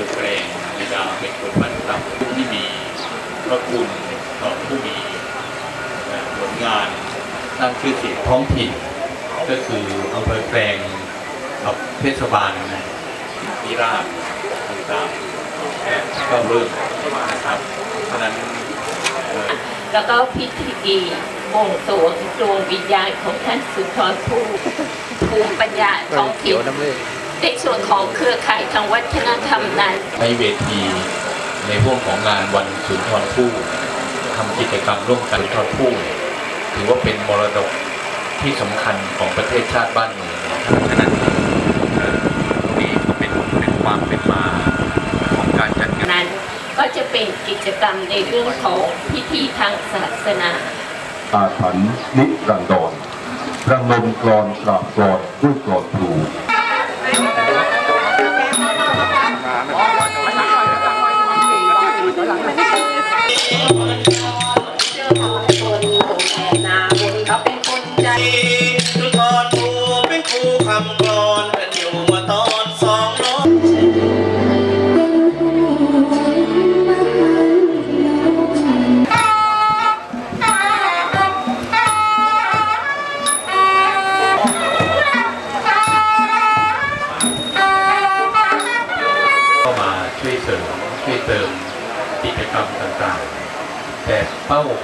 คือเพลงนิดาเป็นคนบรรทึกที่มีพระคุณต่อผู้มีผลงานสร้างชื่อเสียงท้องถิ่นก็คืออำเภอแปลงกับเทศบาลนะนิราชต่างๆก็เริ่มมาครับเพราะนั้นแล้วก็พิธีบ่งสรวดวงวิญญาณของท่านสุนทรภูภูมิปัญญาท้องถิ่น ในส่วนของเครือข่ายทางวัฒนธรรมนั้นในเวทีในพวกของงานวันสุนทรภู่ทำกิจกรรมร่วมกันสุนทรภู่ถือว่าเป็นมรดกที่สำคัญของประเทศชาติบ้านเมืองนะครับฉะนั้นเอ่อนี่ก็เป็นเป็นความเป็นมาของการจัดงานนั้น ก็จะเป็นกิจกรรมในเรื่องของพิธีทางศาสนาอาถรรพ์นิรันดรประงมกรอนกราบกรอนด้วยกรอนครูสุนทรภูเป็นครูคำกลอน ช่วยเสริมช่วยเติม กิจกรรมต่างๆ แต่เป้าของ